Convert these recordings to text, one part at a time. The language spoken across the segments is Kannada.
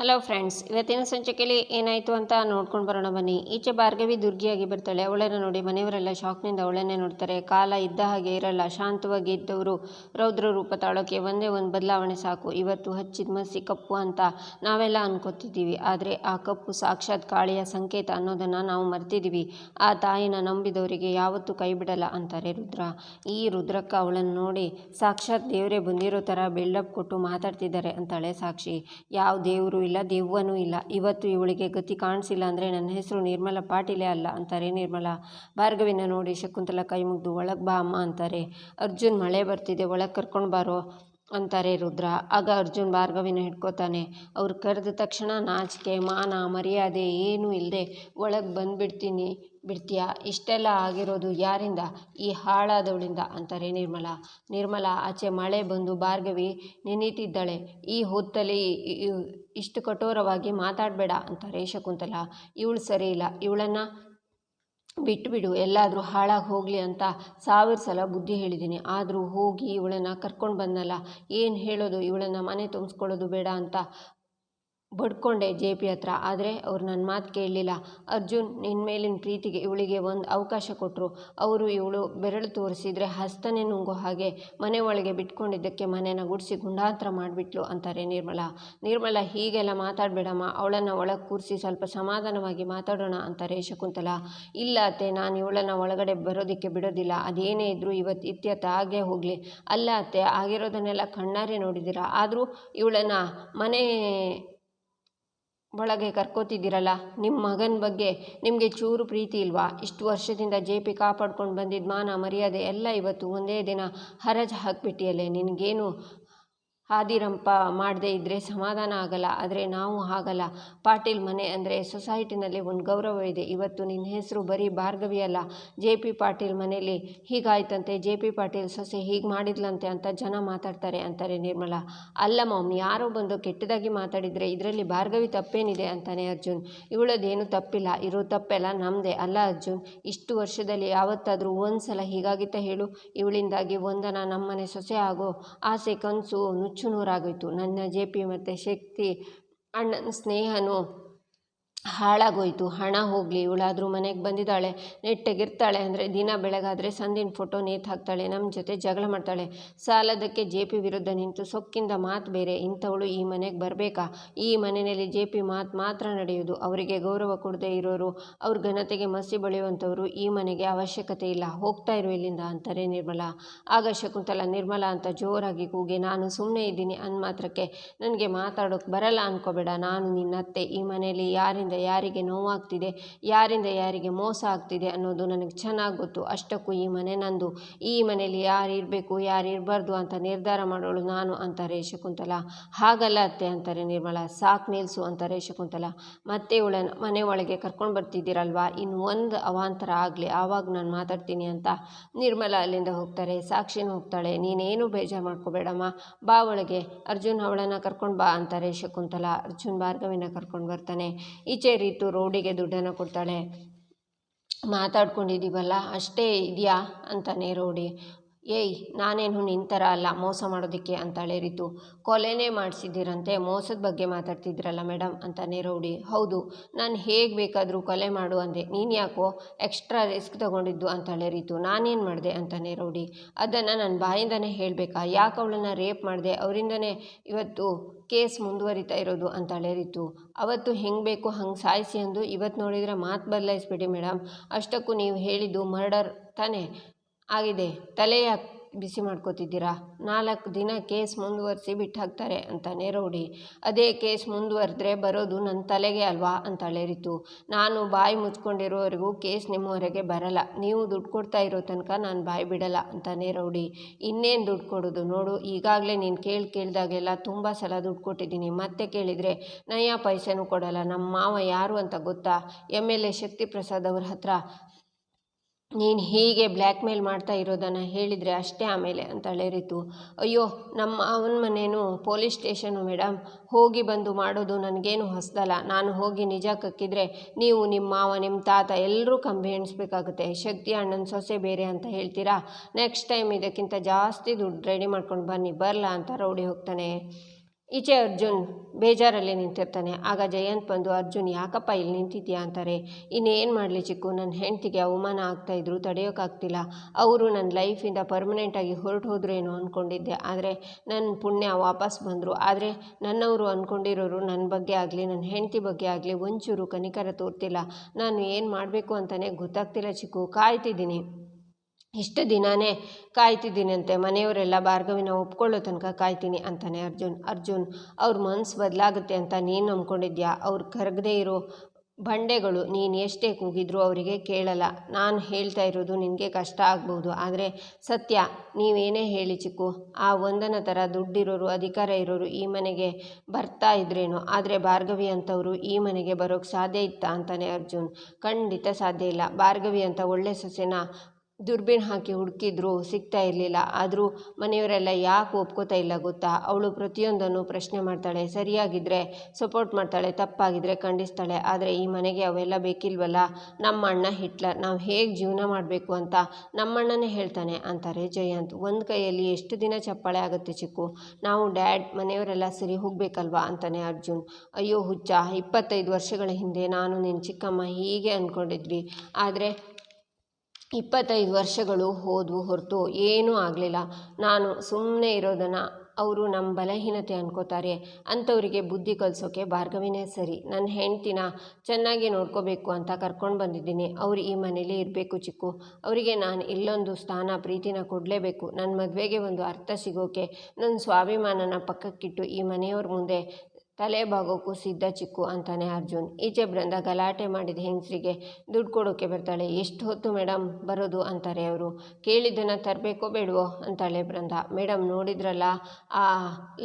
ಹಲೋ ಫ್ರೆಂಡ್ಸ್ ಇವತ್ತಿನ ಸಂಚಿಕೆಯಲ್ಲಿ ಏನಾಯಿತು ಅಂತ ನೋಡ್ಕೊಂಡು ಬರೋಣ ಬನ್ನಿ. ಈಚೆ ಭಾರ್ಗವಿ ದುರ್ಗಿಯಾಗಿ ಬರ್ತಾಳೆ. ಅವಳನ್ನು ನೋಡಿ ಮನೆಯವರೆಲ್ಲ ಶಾಕ್ನಿಂದ ಅವಳನ್ನೇ ನೋಡ್ತಾರೆ. ಕಾಲ ಇದ್ದ ಹಾಗೆ ಇರಲ್ಲ. ಶಾಂತವಾಗಿ ಇದ್ದವರು ರೌದ್ರ ರೂಪ ತಾಳೋಕೆ ಒಂದೇ ಒಂದು ಬದಲಾವಣೆ ಸಾಕು. ಇವತ್ತು ಹಚ್ಚಿದ ಮಸಿ ಕಪ್ಪು ಅಂತ ನಾವೆಲ್ಲ ಅನ್ಕೋತಿದ್ದೀವಿ. ಆದರೆ ಆ ಕಪ್ಪು ಸಾಕ್ಷಾತ್ ಕಾಳಿಯ ಸಂಕೇತ ಅನ್ನೋದನ್ನು ನಾವು ಮರ್ತಿದ್ದೀವಿ. ಆ ತಾಯಿನ ನಂಬಿದವರಿಗೆ ಯಾವತ್ತೂ ಕೈ ಬಿಡಲ್ಲ ಅಂತಾರೆ ರುದ್ರ. ಈ ರುದ್ರಕ್ಕ ಅವಳನ್ನು ನೋಡಿ ಸಾಕ್ಷಾತ್ ದೇವರೇ ಬಂದಿರೋ ಥರ ಬಿಲ್ಡಪ್ ಕೊಟ್ಟು ಮಾತಾಡ್ತಿದ್ದಾರೆ ಅಂತಾಳೆ ಸಾಕ್ಷಿ. ಯಾವ ದೇವರು ಇಲ್ಲ, ದೆವ್ವನೂ ಇಲ್ಲ. ಇವತ್ತು ಇವಳಿಗೆ ಗತಿ ಕಾಣಿಸಿಲ್ಲ ಅಂದರೆ ನನ್ನ ಹೆಸರು ನಿರ್ಮಲಾ ಪಾಟೀಲೇ ಅಲ್ಲ ಅಂತಾರೆ ನಿರ್ಮಲಾ. ಭಾರ್ಗವಿನ ನೋಡಿ ಶಕುಂತಲ ಕೈ ಮುಗ್ದು, ಒಳಗೆ ಬಾ ಅಮ್ಮ ಅಂತಾರೆ. ಅರ್ಜುನ್, ಮಳೆ ಬರ್ತಿದೆ, ಒಳಗೆ ಕರ್ಕೊಂಡು ಬಾರೋ ಅಂತಾರೆ ರುದ್ರ. ಆಗ ಅರ್ಜುನ್ ಭಾರ್ಗವಿನ ಹಿಡ್ಕೋತಾನೆ. ಅವ್ರು ಕರೆದ ತಕ್ಷಣ ನಾಚಿಕೆ, ಮಾನ, ಮರ್ಯಾದೆ ಏನೂ ಇಲ್ಲದೆ ಒಳಗೆ ಬಂದುಬಿಡ್ತೀನಿ ಬಿಡ್ತೀಯಾ? ಇಷ್ಟೆಲ್ಲ ಆಗಿರೋದು ಯಾರಿಂದ? ಈ ಹಾಳಾದವಳಿಂದ ಅಂತಾರೆ ನಿರ್ಮಲ. ನಿರ್ಮಲ ಆಚೆ ಮಳೆ ಬಂದು ಭಾರ್ಗವಿ ನೆನೀತಿದ್ದಾಳೆ. ಈ ಹೊತ್ತಲ್ಲಿ ಇಷ್ಟು ಕಠೋರವಾಗಿ ಮಾತಾಡಬೇಡ ಅಂತಾರೆ ಶಕುಂತಲ. ಇವಳು ಸರಿ ಇಲ್ಲ. ಇವಳನ್ನು ಬಿಟ್ಬಿಡು. ಎಲ್ಲಾದರೂ ಹಾಳಾಗಿ ಹೋಗಲಿ ಅಂತ ಸಾವಿರ ಸಲ ಬುದ್ಧಿ ಹೇಳಿದ್ದೀನಿ. ಆದರೂ ಹೋಗಿ ಇವಳನ್ನು ಕರ್ಕೊಂಡು ಬಂದಲ್ಲ ಏನು ಹೇಳೋದು? ಇವಳನ್ನು ಮನೆ ತುಂಬಿಸ್ಕೊಳ್ಳೋದು ಬೇಡ ಅಂತ ಬಡ್ಕೊಂಡೆ ಜೆ ಪಿ ಹತ್ರ. ಆದರೆ ಅವ್ರು ನನ್ನ ಮಾತು ಕೇಳಲಿಲ್ಲ. ಅರ್ಜುನ್ ನಿನ್ನ ಮೇಲಿನ ಪ್ರೀತಿಗೆ ಇವಳಿಗೆ ಒಂದು ಅವಕಾಶ ಕೊಟ್ಟರು ಅವರು ಇವಳು ಬೆರಳು ತೋರಿಸಿದರೆ ಹಸ್ತನೇ ನುಂಗೋ ಹಾಗೆ ಮನೆ ಒಳಗೆ ಬಿಟ್ಕೊಂಡಿದ್ದಕ್ಕೆ ಮನೇನ ಗುಡಿಸಿ ಗುಂಡಾಂತರ ಮಾಡಿಬಿಟ್ಲು ಅಂತಾರೆ ನಿರ್ಮಲಾ. ನಿರ್ಮಲಾ, ಹೀಗೆಲ್ಲ ಮಾತಾಡಬೇಡಮ್ಮ. ಅವಳನ್ನು ಒಳಗೆ ಕೂರಿಸಿ ಸ್ವಲ್ಪ ಸಮಾಧಾನವಾಗಿ ಮಾತಾಡೋಣ ಅಂತಾರೆ ಶಕುಂತಲ. ಇಲ್ಲ ಅತ್ತೆ, ನಾನು ಇವಳನ್ನು ಒಳಗಡೆ ಬರೋದಕ್ಕೆ ಬಿಡೋದಿಲ್ಲ. ಅದೇನೇ ಇದ್ದರೂ ಇವತ್ತು ಇತ್ಯರ್ಥ ಆಗೇ ಹೋಗಲಿ. ಅಲ್ಲ ಅತ್ತೆ, ಆಗಿರೋದನ್ನೆಲ್ಲ ಕಣ್ಣಾರೆ ನೋಡಿದ್ದೀರಾ? ಆದರೂ ಇವಳನ್ನು ಮನೆ ಒಳಗೆ ಕರ್ಕೋತಿದ್ದೀರಲ್ಲ ನಿಮ್ಮ ಮಗನ ಬಗ್ಗೆ ನಿಮಗೆ ಚೂರು ಪ್ರೀತಿ ಇಲ್ವಾ? ಇಷ್ಟು ವರ್ಷದಿಂದ ಜೆ ಪಿ ಕಾಪಾಡ್ಕೊಂಡು ಬಂದಿದ್ದ ಮಾನ ಮರ್ಯಾದೆ ಎಲ್ಲ ಇವತ್ತು ಒಂದೇ ದಿನ ಹರಜು ಹಾಕಿಬಿಟ್ಟಿಯಲ್ಲೇ, ನಿನಗೇನು ಹಾದಿರಂಪ ಮಾಡದೇ ಇದ್ದರೆ ಸಮಾಧಾನ ಆಗಲ್ಲ, ಆದರೆ ನಾವು ಹಾಗಲ್ಲ. ಪಾಟೀಲ್ ಮನೆ ಅಂದರೆ ಸೊಸೈಟಿನಲ್ಲಿ ಒಂದು ಗೌರವ ಇದೆ. ಇವತ್ತು ನಿನ್ನ ಹೆಸರು ಬರೀ ಭಾರ್ಗವಿ ಅಲ್ಲ. ಜೆ ಪಿ ಪಾಟೀಲ್ ಮನೇಲಿ ಹೀಗಾಯ್ತಂತೆ. ಜೆ ಪಿ ಪಾಟೀಲ್ ಸೊಸೆ ಹೀಗೆ ಮಾಡಿದ್ಲಂತೆ ಅಂತ ಜನ ಮಾತಾಡ್ತಾರೆ ಅಂತಾರೆ ನಿರ್ಮಲಾ. ಅಲ್ಲ ಮಾಮ್, ಯಾರೋ ಬಂದು ಕೆಟ್ಟದಾಗಿ ಮಾತಾಡಿದರೆ ಇದರಲ್ಲಿ ಭಾರ್ಗವಿ ತಪ್ಪೇನಿದೆ ಅಂತಾನೆ ಅರ್ಜುನ್. ಇವಳದೇನು ತಪ್ಪಿಲ್ಲ. ಇರೋ ತಪ್ಪೆಲ್ಲ ನಮ್ಮದೇ ಅಲ್ಲ ಅರ್ಜುನ್. ಇಷ್ಟು ವರ್ಷದಲ್ಲಿ ಯಾವತ್ತಾದರೂ ಒಂದು ಸಲ ಹೀಗಾಗಿತ್ತ ಹೇಳು. ಇವಳಿಂದಾಗಿ ಒಂದನ ನಮ್ಮನೆ ಸೊಸೆ ಆಗೋ ಆಸೆ, ಕನಸು ನುಚ್ಚು ನೂರಾಗೋಯ್ತು ನನ್ನ ಜೆ ಪಿ ಮತ್ತು ಶಕ್ತಿ ಅಣ್ಣನ ಸ್ನೇಹನೂ ಹಾಳಾಗೋಯ್ತು, ಹಣ ಹೋಗಲಿ, ಇವಳಾದರೂ ಮನೆಗೆ ಬಂದಿದ್ದಾಳೆ, ನೆಟ್ಟಗಿರ್ತಾಳೆ ಅಂದರೆ ದಿನ ಬೆಳಗಾದರೆ ಸಂದಿನ ಫೋಟೋ ನೇತು ಹಾಕ್ತಾಳೆ ನಮ್ಮ ಜೊತೆ ಜಗಳ ಮಾಡ್ತಾಳೆ, ಸಾಲದಕ್ಕೆ ಜೆ ಪಿ ವಿರುದ್ಧ ನಿಂತು ಸೊಕ್ಕಿಂದ ಮಾತು ಬೇರೆ, ಇಂಥವಳು ಈ ಮನೆಗೆ ಬರಬೇಕಾ? ಈ ಮನೆಯಲ್ಲಿ ಜೆ ಪಿ ಮಾತು ಮಾತ್ರ ನಡೆಯೋದು, ಅವರಿಗೆ ಗೌರವ ಕೊಡದೇ ಇರೋರು, ಅವ್ರ ಘನತೆಗೆ ಮಸಿ ಬಳಿಯುವಂಥವ್ರು ಈ ಮನೆಗೆ ಅವಶ್ಯಕತೆ ಇಲ್ಲ, ಹೋಗ್ತಾ ಇರು ಇಲ್ಲಿಂದ ಅಂತಾರೆ ನಿರ್ಮಲಾ. ಆಗ ಶಕುಂತಲ, ನಿರ್ಮಲಾ ಅಂತ ಜೋರಾಗಿ ಕೂಗಿ, ನಾನು ಸುಮ್ಮನೆ ಇದ್ದೀನಿ ಅಂದ ಮಾತ್ರಕ್ಕೆ ನನಗೆ ಮಾತಾಡೋಕ್ಕೆ ಬರಲ್ಲ ಅನ್ಕೋಬೇಡ, ನಾನು ನಿನ್ನತ್ತೆ, ಈ ಮನೆಯಲ್ಲಿ ಯಾರಿಂದ ಯಾರಿಗೆ ನೋವಾಗ್ತಿದೆ, ಯಾರಿಂದ ಯಾರಿಗೆ ಮೋಸ ಆಗ್ತಿದೆ ಅನ್ನೋದು ನನಗೆ ಚೆನ್ನಾಗಿ ಗೊತ್ತು. ಅಷ್ಟಕ್ಕೂ ಈ ಮನೆ ನಂದು. ಈ ಮನೆಯಲ್ಲಿ ಯಾರು ಇರಬೇಕು, ಯಾರು ಇರಬಾರ್ದು ಅಂತ ನಿರ್ಧಾರ ಮಾಡೋಳು ನಾನು ಅಂತಾರೆ ಶಕುಂತಲ. ಹಾಗಲ್ಲ ಅತ್ತೆ ಅಂತಾರೆ ನಿರ್ಮಲ. ಸಾಕ್ ನಿಲ್ಲಿಸು ಅಂತಾರೆ ಶಕುಂತಲ. ಮತ್ತೆ ಇವಳನ್ನು ಮನೆ ಒಳಗೆ ಕರ್ಕೊಂಡು ಬರ್ತಿದ್ದೀರಲ್ವಾ? ಇನ್ನು ಒಂದು ಅವಾಂತರ ಆಗಲಿ. ಆವಾಗ ನಾನು ಮಾತಾಡ್ತೀನಿ ಅಂತ ನಿರ್ಮಲ ಅಲ್ಲಿಂದ ಹೋಗ್ತಾರೆ. ಸಾಕ್ಷಿನೂ ಹೋಗ್ತಾಳೆ. ನೀನೇನು ಬೇಜಾರು ಮಾಡ್ಕೋಬೇಡಮ್ಮ. ಬಾ ಒಳಗೆ ಅರ್ಜುನ್ ಅವಳನ್ನು ಕರ್ಕೊಂಡು ಬಾ ಅಂತಾರೆ ಶಕುಂತಲ. ಅರ್ಜುನ್ ಭಾರ್ಗವಿನ ಕರ್ಕೊಂಡು ಬರ್ತಾನೆ. ಈಚೆ ರೀತು ರೋಡಿಗೆ ದುಡ್ಡನ್ನು ಕೊಡ್ತಾಳೆ. ಮಾತಾಡ್ಕೊಂಡಿದ್ದೀವಲ್ಲ ಅಷ್ಟೇ ಇದೆಯಾ? ಅಂತಾನೆ ರೋಡಿ. ಏಯ್, ನಾನೇನು ನಿಂತರ ಅಲ್ಲ, ಮೋಸ ಮಾಡೋದಕ್ಕೆ ಅಂತಾಳೆ ರೀತು. ಕೊಲೆನೇ ಮಾಡಿಸಿದ್ದೀರಂತೆ, ಮೋಸದ ಬಗ್ಗೆ ಮಾತಾಡ್ತಿದ್ರಲ್ಲ ಮೇಡಮ್ ಅಂತಾನೆ ರೌಡಿ ಹೌದು, ನಾನು ಹೇಗೆ ಬೇಕಾದರೂ ಕೊಲೆ ಮಾಡು ಅಂದೆ. ನೀನು ಯಾಕೋ ಎಕ್ಸ್ಟ್ರಾ ರಿಸ್ಕ್ ತಗೊಂಡಿದ್ದು ಅಂತಾಳೆ ರೀತು. ನಾನೇನು ಮಾಡಿದೆ ಅಂತ ರೌಡಿ ಅದನ್ನು ನನ್ನ ಬಾಯಿಂದನೇ ಹೇಳಬೇಕಾ? ಯಾಕೆ ಅವಳನ್ನು ರೇಪ್ ಮಾಡಿದೆ? ಅವರಿಂದನೇ ಇವತ್ತು ಕೇಸ್ ಮುಂದುವರಿತಾ ಇರೋದು ಅಂತಾಳೆ ರೀತು. ಅವತ್ತು ಹೆಂಗೆ ಬೇಕು ಹಂಗೆ ಸಾಯಿಸಿ ಅಂದು ಇವತ್ತು ನೋಡಿದರೆ ಮಾತು ಬದಲಾಯಿಸ್ಬಿಡಿ ಮೇಡಮ್ ಅಷ್ಟಕ್ಕೂ ನೀವು ಹೇಳಿದ್ದು ಮರ್ಡರ್ ತಾನೇ. ಆಗಿದೆ. ತಲೆಯ ಬಿಸಿ ಮಾಡ್ಕೋತಿದ್ದೀರಾ? ನಾಲ್ಕು ದಿನ ಕೇಸ್ ಮುಂದುವರಿಸಿ ಬಿಟ್ಟು ಹಾಕ್ತಾರೆ ಅಂತಾನೆ ರೌಡಿ. ಅದೇ ಕೇಸ್ ಮುಂದುವರೆದ್ರೆ ಬರೋದು ನನ್ನ ತಲೆಗೆ ಅಲ್ವಾ? ಅಂತ ಅಳೇರಿತು ನಾನು ಬಾಯಿ ಮುಚ್ಕೊಂಡಿರೋವರೆಗೂ ಕೇಸ್ ನಿಮ್ಮವರೆಗೆ ಬರಲ್ಲ. ನೀವು ದುಡ್ಡು ಕೊಡ್ತಾ ಇರೋ ತನಕ ನಾನು ಬಾಯಿ ಬಿಡಲ್ಲ ಅಂತಾನೆ ರೌಡಿ. ಇನ್ನೇನು ದುಡ್ಡು ಕೊಡೋದು ನೋಡು. ಈಗಾಗಲೇ ನೀನು ಕೇಳಿ ಕೇಳಿದಾಗೆಲ್ಲ ತುಂಬ ಸಲ ದುಡ್ಡು ಕೊಟ್ಟಿದ್ದೀನಿ. ಮತ್ತೆ ಕೇಳಿದರೆ, ನಯ್ಯ ಪೈಸೆನೂ ಕೊಡಲ್ಲ. ನಮ್ಮ ಮಾವ ಯಾರು ಅಂತ ಗೊತ್ತಾ? M L A Shakti Prasad ಅವ್ರ ಹತ್ರ. ನೀನು ಹೀಗೆ ಬ್ಲ್ಯಾಕ್ ಮೇಲ್ ಮಾಡ್ತಾ ಇರೋದನ್ನು ಹೇಳಿದರೆ ಅಷ್ಟೇ ಆಮೇಲೆ ಅಂತಾಳೆ ಅಯ್ಯೋ, ನಮ್ಮ ಅವನ ಮನೇನು ಪೊಲೀಸ್ ಸ್ಟೇಷನು ಮೇಡಮ್ ಹೋಗಿ ಬಂದು ಮಾಡೋದು ನನಗೇನು ಹೊಸದಲ್ಲ. ನಾನು ಹೋಗಿ ನಿಜ ಕಕ್ಕಿದ್ರೆ ನೀವು ನಿಮ್ಮ ಮಾವ, ನಿಮ್ಮ ತಾತ ಎಲ್ಲರೂ ಕಂಬಿ ಎಣಿಸ್ಬೇಕಾಗುತ್ತೆ ಶಕ್ತಿ ಅಣ್ಣನ ಸೊಸೆ ಬೇರೆ ಅಂತ ಹೇಳ್ತೀರಾ? ನೆಕ್ಸ್ಟ್ ಟೈಮ್ ಇದಕ್ಕಿಂತ ಜಾಸ್ತಿ ದುಡ್ಡು ರೆಡಿ ಮಾಡ್ಕೊಂಡು ಬನ್ನಿ. ಬರಲ್ಲ ಅಂತ ರೌಡಿ ಹೋಗ್ತಾನೆ. ಈಚೆ ಅರ್ಜುನ್ ಬೇಜಾರಲ್ಲಿ ನಿಂತಿರ್ತಾನೆ. ಆಗ ಜಯಂತ್ ಬಂದು, ಅರ್ಜುನ್, ಯಾಕಪ್ಪ ಇಲ್ಲಿ ನಿಂತಿದ್ಯಾ? ಅಂತಾರೆ. ಇನ್ನೇನು ಮಾಡಲಿ ಚಿಕ್ಕು ನನ್ನ ಹೆಂಡ್ತಿಗೆ ಅವಮಾನ ಆಗ್ತಾಯಿದ್ರು ತಡೆಯೋಕ್ಕಾಗ್ತಿಲ್ಲ ಅವರು ನನ್ನ ಲೈಫಿಂದ ಪರ್ಮನೆಂಟಾಗಿ ಹೊರಟು ಹೋದ್ರೇನೋ ಅಂದ್ಕೊಂಡಿದ್ದೆ ಆದರೆ ನನ್ನ ಪುಣ್ಯ ವಾಪಸ್ ಬಂದರು. ಆದರೆ ನನ್ನವರು ಅಂದ್ಕೊಂಡಿರೋರು ನನ್ನ ಬಗ್ಗೆ ಆಗಲಿ ನನ್ನ ಹೆಂಡತಿ ಬಗ್ಗೆ ಆಗಲಿ ಒಂಚೂರು ಕನಿಕರ ತೋರ್ತಿಲ್ಲ. ನಾನು ಏನು ಮಾಡಬೇಕು ಅಂತಲೇ ಗೊತ್ತಾಗ್ತಿಲ್ಲ ಚಿಕ್ಕು. ಕಾಯ್ತಿದ್ದೀನಿ. ಇಷ್ಟು ದಿನಾನೇ ಕಾಯ್ತಿದ್ದೀನಂತೆ. ಮನೆಯವರೆಲ್ಲ ಭಾರ್ಗವಿನ ಒಪ್ಕೊಳ್ಳೋ ತನಕ ಕಾಯ್ತೀನಿ ಅಂತಾನೆ ಅರ್ಜುನ್. ಅರ್ಜುನ್, ಅವ್ರ ಮನ್ಸು ಬದಲಾಗುತ್ತೆ ಅಂತ ನೀನು ನಂಬ್ಕೊಂಡಿದ್ಯಾ? ಅವ್ರು ಕರಗದೇ ಇರೋ ಬಂಡೆಗಳು ನೀನು ಎಷ್ಟೇ ಕೂಗಿದ್ರೂ ಅವರಿಗೆ ಕೇಳಲ್ಲ. ನಾನು ಹೇಳ್ತಾ ಇರೋದು ನಿನಗೆ ಕಷ್ಟ ಆಗ್ಬೋದು. ಆದರೆ ಸತ್ಯ, ನೀವೇನೇ ಹೇಳಿ ಚಿಕ್ಕು, ಆ ಒಂದನ ಥರ ದುಡ್ಡಿರೋರು, ಅಧಿಕಾರ ಇರೋರು ಈ ಮನೆಗೆ ಬರ್ತಾ ಇದ್ರೇನು, ಆದರೆ ಭಾರ್ಗವಿ ಅಂತವರು ಈ ಮನೆಗೆ ಬರೋಕ್ಕೆ ಸಾಧ್ಯ ಇತ್ತಾ? ಅಂತಾನೆ ಅರ್ಜುನ್. ಖಂಡಿತ ಸಾಧ್ಯ ಇಲ್ಲ. ಭಾರ್ಗವಿ ಅಂತ ಒಳ್ಳೆ ಸೊಸೆನ ದುರ್ಬೀನ್ ಹಾಕಿ ಹುಡುಕಿದ್ರು, ಸಿಗ್ತಾ ಇರಲಿಲ್ಲ. ಆದರೂ ಮನೆಯವರೆಲ್ಲ ಯಾಕೆ ಒಪ್ಕೋತಾ ಇಲ್ಲ ಗೊತ್ತಾ? ಅವಳು ಪ್ರತಿಯೊಂದನ್ನು ಪ್ರಶ್ನೆ ಮಾಡ್ತಾಳೆ. ಸರಿಯಾಗಿದ್ದರೆ ಸಪೋರ್ಟ್ ಮಾಡ್ತಾಳೆ ತಪ್ಪಾಗಿದ್ದರೆ ಖಂಡಿಸ್ತಾಳೆ. ಆದರೆ ಈ ಮನೆಗೆ ಅವೆಲ್ಲ ಬೇಕಿಲ್ವಲ್ಲ? ನಮ್ಮ ಅಣ್ಣ ಹಿಟ್ಲರ್, ನಾವು ಹೇಗೆ ಜೀವನ ಮಾಡಬೇಕು ಅಂತ ನಮ್ಮಣ್ಣನೇ ಹೇಳ್ತಾನೆ ಅಂತಾರೆ ಜಯಂತ್. ಒಂದು ಕೈಯಲ್ಲಿ ಎಷ್ಟು ದಿನ ಚಪ್ಪಾಳೆ ಆಗುತ್ತೆ ಚಿಕ್ಕು? ನಾವು ಡ್ಯಾಡ್ ಮನೆಯವರೆಲ್ಲ ಸರಿ ಹೋಗಬೇಕಲ್ವಾ ಅಂತಾನೆ ಅರ್ಜುನ್. ಅಯ್ಯೋ ಹುಚ್ಚ, ಇಪ್ಪತ್ತೈದು ವರ್ಷಗಳ ಹಿಂದೆ ನಾನು ನಿನ್ನ ಚಿಕ್ಕಮ್ಮ ಹೀಗೆ ಅಂದ್ಕೊಂಡಿದ್ವಿ ಆದರೆ ಇಪ್ಪತ್ತೈದು ವರ್ಷಗಳು ಹೋದವು ಹೊರತು ಏನೂ ಆಗಲಿಲ್ಲ. ನಾನು ಸುಮ್ಮನೆ ಇರೋದನ್ನು ಅವರು ನಮ್ಮ ಬಲಹೀನತೆ ಅನ್ಕೋತಾರೆ. ಅಂಥವರಿಗೆ ಬುದ್ಧಿ ಕಲಿಸೋಕೆ ಭಾರ್ಗವಿನೇ ಸರಿ. ನನ್ನ ಹೆಂಡ್ತಿನ ಚೆನ್ನಾಗಿ ನೋಡ್ಕೋಬೇಕು ಅಂತ ಕರ್ಕೊಂಡು ಬಂದಿದ್ದೀನಿ. ಅವ್ರು ಈ ಮನೇಲಿ ಇರಬೇಕು ಚಿಕ್ಕು. ಅವರಿಗೆ ನಾನು ಇಲ್ಲೊಂದು ಸ್ಥಾನ ಪ್ರೀತಿನ ಕೊಡಲೇಬೇಕು. ನನ್ನ ಮದುವೆಗೆ ಒಂದು ಅರ್ಥ ಸಿಗೋಕೆ ನನ್ನ ಸ್ವಾಭಿಮಾನನ ಪಕ್ಕಕ್ಕಿಟ್ಟು ಈ ಮನೆಯವ್ರ ಮುಂದೆ ತಲೆ ಬಾಗೋಕ್ಕೂ ಸಿದ್ಧ ಚಿಕ್ಕು ಅಂತಾನೆ ಅರ್ಜುನ್. ಈಚೆ ಬೃಂದ ಗಲಾಟೆ ಮಾಡಿದ ಹೆಂಗಸರಿಗೆ ದುಡ್ಡು ಕೊಡೋಕ್ಕೆ ಬರ್ತಾಳೆ. ಎಷ್ಟು ಹೊತ್ತು ಮೇಡಮ್ ಬರೋದು ಅಂತಾರೆ ಅವರು. ಕೇಳಿದ್ದನ್ನು ತರಬೇಕೋ ಬೇಡವೋ ಅಂತಾಳೆ ಬೃಂದ. ಮೇಡಮ್ ನೋಡಿದ್ರಲ್ಲ, ಆ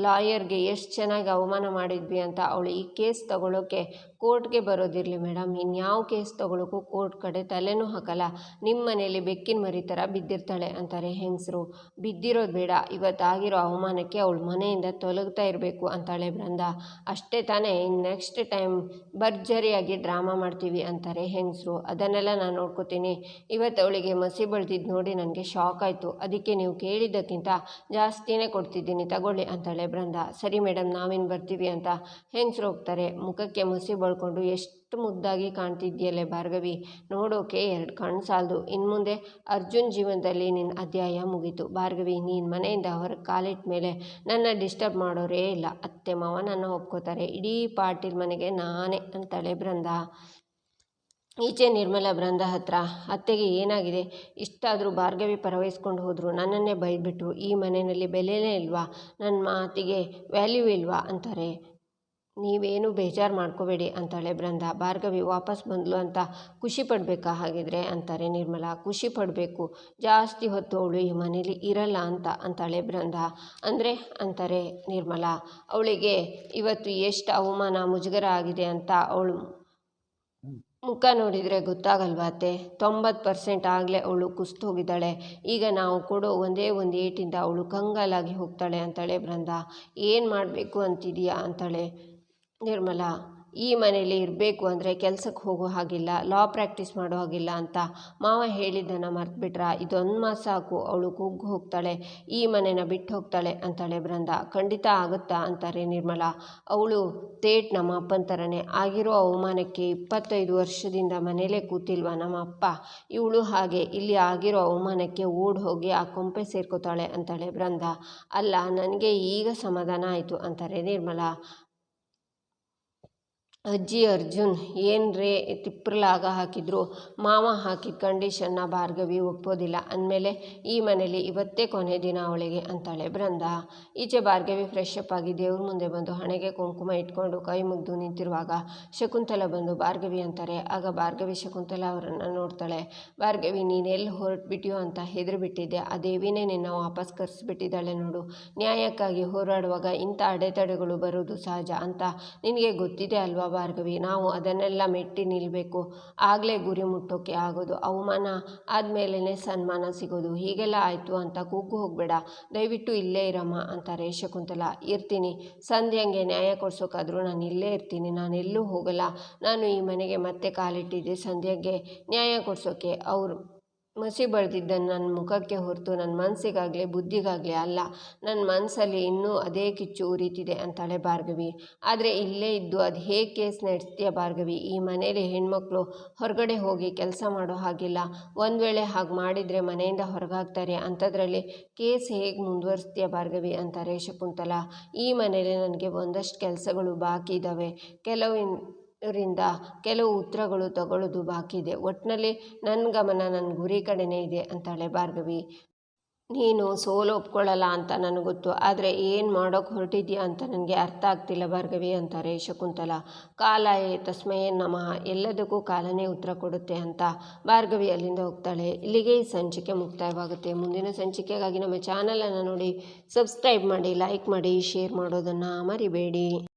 ಲಾಯರ್ಗೆ ಎಷ್ಟು ಚೆನ್ನಾಗಿ ಅವಮಾನ ಮಾಡಿದ್ವಿ ಅಂತ ಅವಳು ಈ ಕೇಸ್ ತಗೊಳ್ಳೋಕ್ಕೆ ಕೋರ್ಟ್ಗೆ ಬರೋದಿರಲಿ ಮೇಡಮ್ ಇನ್ಯಾವ ಕೇಸ್ ತಗೊಳ್ಳೋಕ್ಕೂ ಕೋರ್ಟ್ ಕಡೆ ತಲೆನೂ ಹಾಕಲ್ಲ. ನಿಮ್ಮ ಮನೆಯಲ್ಲಿ ಬೆಕ್ಕಿನ ಮರಿ ಥರ ಬಿದ್ದಿರ್ತಾಳೆ ಅಂತಾರೆ ಹೆಂಗಸರು. ಬಿದ್ದಿರೋದು ಬೇಡ. ಇವತ್ತಾಗಿರೋ ಅವಮಾನಕ್ಕೆ ಅವಳು ಮನೆಯಿಂದ ತೊಲಗ್ತಾ ಇರಬೇಕು ಅಂತಾಳೆ ಬೃಂದ. ಅಷ್ಟೇ ತಾನೇ ನೆಕ್ಸ್ಟ್ ಟೈಮ್ ಭರ್ಜರಿಯಾಗಿ ಡ್ರಾಮಾ ಮಾಡ್ತೀವಿ ಅಂತಾರೆ ಹೆಂಗಸರು. ಅದನ್ನೆಲ್ಲ ನಾನು ನೋಡ್ಕೋತೀನಿ. ಇವತ್ತು ಅವಳಿಗೆ ಮಸಿ ಬಳ್ದಿದ್ದು ನೋಡಿ ನನಗೆ ಶಾಕ್ ಆಯಿತು. ಅದಕ್ಕೆ ನೀವು ಕೇಳಿದ್ದಕ್ಕಿಂತ ಜಾಸ್ತಿನೇ ಕೊಡ್ತಿದ್ದೀನಿ, ತಗೊಳ್ಳಿ ಅಂತಾಳೆ ಬೃಂದ ಸರಿ ಮೇಡಮ್ ನಾವಿನ್ನು ಬರ್ತೀವಿ ಅಂತ ಹೆಂಗಸರು ಹೋಗ್ತಾರೆ. ಮುಖಕ್ಕೆ ಮಸಿ ಬಳ್ಕೊಂಡು ಎಷ್ಟು ಮುದ್ದಾಗಿ ಕಾಣ್ತಿದ್ಯಲ್ಲೇ ಭಾರ್ಗವಿ? ನೋಡೋಕೆ ಎರಡು ಕಣ್ಣು ಸಾಲದು. ಇನ್ನು ಮುಂದೆ ಅರ್ಜುನ್ ಜೀವನದಲ್ಲಿ ನಿನ್ನ ಅಧ್ಯಾಯ ಮುಗೀತು. ಭಾರ್ಗವಿ, ನೀನು ಮನೆಯಿಂದ ಹೊರಗೆ ಕಾಲಿಟ್ಟ ಮೇಲೆ ನನ್ನ ಡಿಸ್ಟರ್ಬ್ ಮಾಡೋರೇ ಇಲ್ಲ. ಅತ್ತೆ, ಮಾವ ನನ್ನ ಒಪ್ಕೋತಾರೆ. ಇಡೀ ಪಾಟೀಲ್ ಮನೆಗೆ ನಾನೇ ಅಂತಾಳೆ ಬೃಂದ. ಈಚೆ ನಿರ್ಮಲ ಬೃಂದ ಹತ್ರ, ಅತ್ತೆಗೆ ಏನಾಗಿದೆ? ಇಷ್ಟಾದರೂ ಭಾರ್ಗವಿ ಪರವಹಿಸ್ಕೊಂಡು ಹೋದರು. ನನ್ನನ್ನೇ ಬೈದ್ಬಿಟ್ರು. ಈ ಮನೆಯಲ್ಲಿ ಬೆಲೆನೇ ಇಲ್ವಾ? ನನ್ನ ಮಾತಿಗೆ ವ್ಯಾಲ್ಯೂ ಇಲ್ವಾ? ಅಂತಾರೆ. ನೀವೇನು ಬೇಜಾರು ಮಾಡ್ಕೋಬೇಡಿ ಅಂತಾಳೆ ಬೃಂದ. ಭಾರ್ಗವಿ ವಾಪಸ್ ಬಂದ್ಲು ಅಂತ ಖುಷಿ ಪಡಬೇಕಾ ಹಾಗಿದ್ರೆ? ಅಂತಾರೆ ನಿರ್ಮಲಾ. ಖುಷಿ ಪಡಬೇಕು. ಜಾಸ್ತಿ ಹೊತ್ತು ಅವಳು ಈ ಮನೇಲಿ ಇರಲ್ಲ ಅಂತ ಅಂತಾಳೆ ಬೃಂದ. ಅಂದರೆ? ಅಂತಾರೆ ನಿರ್ಮಲಾ. ಅವಳಿಗೆ ಇವತ್ತು ಎಷ್ಟು ಅವಮಾನ ಮುಜುಗರ ಆಗಿದೆ ಅಂತ ಅವಳು ಮುಖ ನೋಡಿದರೆ ಗೊತ್ತಾಗಲ್ವಾತೆ ತೊಂಬತ್ತು ಪರ್ಸೆಂಟ್ ಆಗಲೇ ಅವಳು ಕುಸ್ತು ಹೋಗಿದ್ದಾಳೆ. ಈಗ ನಾವು ಕೊಡೋ ಒಂದೇ ಒಂದು ಏಟಿಂದ ಅವಳು ಕಂಗಾಲಾಗಿ ಹೋಗ್ತಾಳೆ ಅಂತಾಳೆ ಬೃಂದ. ಏನು ಮಾಡಬೇಕು ಅಂತಿದೀಯಾ? ಅಂತಾಳೆ. ನಿರ್ಮಲಾ, ಈ ಮನೆಯಲ್ಲಿ ಇರಬೇಕು ಅಂದರೆ ಕೆಲಸಕ್ಕೆ ಹೋಗೋ ಹಾಗಿಲ್ಲ ಲಾ ಪ್ರಾಕ್ಟೀಸ್ ಮಾಡೋ ಹಾಗಿಲ್ಲ ಅಂತ ಮಾವ ಹೇಳಿದ್ದನ್ನು ಮರ್ತ್ಬಿಟ್ರ? ಇದೊಂದು ಮಾಸ ಸಾಕು, ಅವಳು ಕುಗ್ಗು ಹೋಗ್ತಾಳೆ, ಈ ಮನೆನ ಬಿಟ್ಟು ಹೋಗ್ತಾಳೆ ಅಂತಾಳೆ ಬೃಂದ. ಖಂಡಿತ ಆಗುತ್ತಾ ಅಂತಾರೆ ನಿರ್ಮಲಾ. ಅವಳು ತೇಟ್ ನಮ್ಮ ಅಪ್ಪನ ಥರನೇ ಆಗಿರೋ ಅವಮಾನಕ್ಕೆ ಇಪ್ಪತ್ತೈದು ವರ್ಷದಿಂದ ಮನೆಯಲ್ಲೇ ಕೂತಿಲ್ವಾ ನಮ್ಮ ಅಪ್ಪ? ಇವಳು ಹಾಗೆ, ಇಲ್ಲಿ ಆಗಿರೋ ಅವಮಾನಕ್ಕೆ ಓಡ್ ಹೋಗಿ ಆ ಕೊಂಪೆ ಸೇರ್ಕೋತಾಳೆ ಅಂತಾಳೆ ಬೃಂದ. ಅಲ್ಲ, ನನಗೆ ಈಗ ಸಮಾಧಾನ ಆಯಿತು ಅಂತಾರೆ ನಿರ್ಮಲಾ. ಅಜ್ಜಿ ಅರ್ಜುನ್ ಏನ್ರೇ ತಿಪ್ರಲಾಗ ಹಾಕಿದ್ರು? ಮಾವ ಹಾಕಿದ ಕಂಡೀಷನ್ನ ಭಾರ್ಗವಿ ಒಪ್ಪೋದಿಲ್ಲ. ಅಂದಮೇಲೆ, ಈ ಮನೇಲಿ ಇವತ್ತೇ ಕೊನೆ ದಿನ ಅವಳಿಗೆ ಅಂತಾಳೆ ಬೃಂದ. ಈಚೆ ಭಾರ್ಗವಿ ಫ್ರೆಶ್ ಅಪ್ ಆಗಿ ದೇವ್ರ ಮುಂದೆ ಬಂದು ಹಣೆಗೆ ಕುಂಕುಮ ಇಟ್ಕೊಂಡು ಕೈ ಮುಗ್ದು ನಿಂತಿರುವಾಗ ಶಕುಂತಲ ಬಂದು ಭಾರ್ಗವಿ ಅಂತಾರೆ. ಆಗ ಭಾರ್ಗವಿ ಶಕುಂತಲ ಅವರನ್ನು ನೋಡ್ತಾಳೆ. ಭಾರ್ಗವಿ ನೀನೆಲ್ಲಿ ಹೊರಟುಬಿಟ್ಟಿಯೋ ಅಂತ ಹೆದರಿಬಿಟ್ಟಿದ್ದೆ. ಆ ದೇವಿನೇ ನಿನ್ನ ವಾಪಸ್ ಕರೆಸಿಬಿಟ್ಟಿದ್ದಾಳೆ ನೋಡು. ನ್ಯಾಯಕ್ಕಾಗಿ ಹೋರಾಡುವಾಗ ಇಂಥ ಅಡೆತಡೆಗಳು ಬರೋದು ಸಹಜ ಅಂತ ನಿನಗೆ ಗೊತ್ತಿದೆ ಅಲ್ವಾ ಭಾರ್ಗವಿ ನಾವು ಅದನ್ನೆಲ್ಲ ಮೆಟ್ಟಿ ನಿಲ್ಲಬೇಕು ಆಗಲೇ ಗುರಿ ಮುಟ್ಟೋಕೆ ಆಗೋದು. ಅವಮಾನ ಆದಮೇಲೆ ಸನ್ಮಾನ ಸಿಗೋದು. ಹೀಗೆಲ್ಲ ಆಯಿತು ಅಂತ ಕೂಗು ಹೋಗಬೇಡ. ದಯವಿಟ್ಟು ಇಲ್ಲೇ ಇರಮ್ಮ ಅಂತಾರೆ ಶಕುಂತಲ ಇರ್ತೀನಿ. ಸಂಧ್ಯಂಗೆ ನ್ಯಾಯ ಕೊಡ್ಸೋಕ್ಕಾದರೂ ನಾನು ಇಲ್ಲೇ ಇರ್ತೀನಿ. ನಾನು ಎಲ್ಲೂ ಹೋಗಲ್ಲ. ನಾನು ಈ ಮನೆಗೆ ಮತ್ತೆ ಕಾಲಿಟ್ಟಿದ್ದೆ. ಸಂಧ್ಯಂಗೆ ನ್ಯಾಯ ಕೊಡ್ಸೋಕ್ಕೆ ಅವರು ಮಸಿ ಬಳ್ದಿದ್ದನ್ನು ನನ್ನ ಮುಖಕ್ಕೆ ಹೊರತು ನನ್ನ ಮನಸ್ಸಿಗಾಗಲಿ ಬುದ್ಧಿಗಾಗಲಿ ಅಲ್ಲ, ನನ್ನ ಮನಸ್ಸಲ್ಲಿ ಇನ್ನೂ ಅದೇ ಕಿಚ್ಚು ಉರಿತಿದೆ ಅಂತಾಳೆ ಭಾರ್ಗವಿ. ಆದರೆ ಇಲ್ಲೇ ಇದ್ದು ಅದು ಹೇಗೆ ಕೇಸ್ ನಡೆಸ್ತೀಯ ಭಾರ್ಗವಿ? ಈ ಮನೇಲಿ ಹೆಣ್ಮಕ್ಳು ಹೊರಗಡೆ ಹೋಗಿ ಕೆಲಸ ಮಾಡೋ ಹಾಗಿಲ್ಲ. ಒಂದು ವೇಳೆ ಹಾಗೆ ಮಾಡಿದರೆ ಮನೆಯಿಂದ ಹೊರಗಾಗ್ತಾರೆ. ಅಂಥದ್ರಲ್ಲಿ ಕೇಸ್ ಹೇಗೆ ಮುಂದುವರಿಸ್ತೀಯ ಭಾರ್ಗವಿ ಅಂತಾರೆ ಶಕುಂತಲ. ಈ ಮನೆಯಲ್ಲಿ ನನಗೆ ಒಂದಷ್ಟು ಕೆಲಸಗಳು ಬಾಕಿ ಇದ್ದಾವೆ ಕೆಲವು ರಿಂದ ಕೆಲವು ಉತ್ತರಗಳು ತಗೊಳ್ಳೋದು ಬಾಕಿ ಇದೆ. ಒಟ್ಟಿನಲ್ಲಿ ನನ್ನ ಗಮನ ನನ್ನ ಗುರಿ ಕಡೆನೇ ಇದೆ ಅಂತಾಳೆ ಭಾರ್ಗವಿ. ನೀನು ಸೋಲು ಒಪ್ಕೊಳ್ಳಲ್ಲ ಅಂತ ನನಗೆ ಗೊತ್ತು. ಆದರೆ ಏನು ಮಾಡೋಕ್ಕೆ ಹೊರಟಿದ್ಯಾ ಅಂತ ನನಗೆ ಅರ್ಥ ಆಗ್ತಿಲ್ಲ ಭಾರ್ಗವಿ ಅಂತಾರೆ ಶಕುಂತಲ. ಕಾಲ ತಸ್ಮಯೇ ನಮಃ. ಎಲ್ಲದಕ್ಕೂ ಕಾಲನೇ ಉತ್ತರ ಕೊಡುತ್ತೆ ಅಂತ ಭಾರ್ಗವಿ ಅಲ್ಲಿಂದ ಹೋಗ್ತಾಳೆ. ಇಲ್ಲಿಗೆ ಈ ಸಂಚಿಕೆ ಮುಕ್ತಾಯವಾಗುತ್ತೆ. ಮುಂದಿನ ಸಂಚಿಕೆಗಾಗಿ ನಮ್ಮ ಚಾನಲನ್ನು ನೋಡಿ, ಸಬ್ಸ್ಕ್ರೈಬ್ ಮಾಡಿ, ಲೈಕ್ ಮಾಡಿ, ಶೇರ್ ಮಾಡೋದನ್ನು ಮರಿಬೇಡಿ.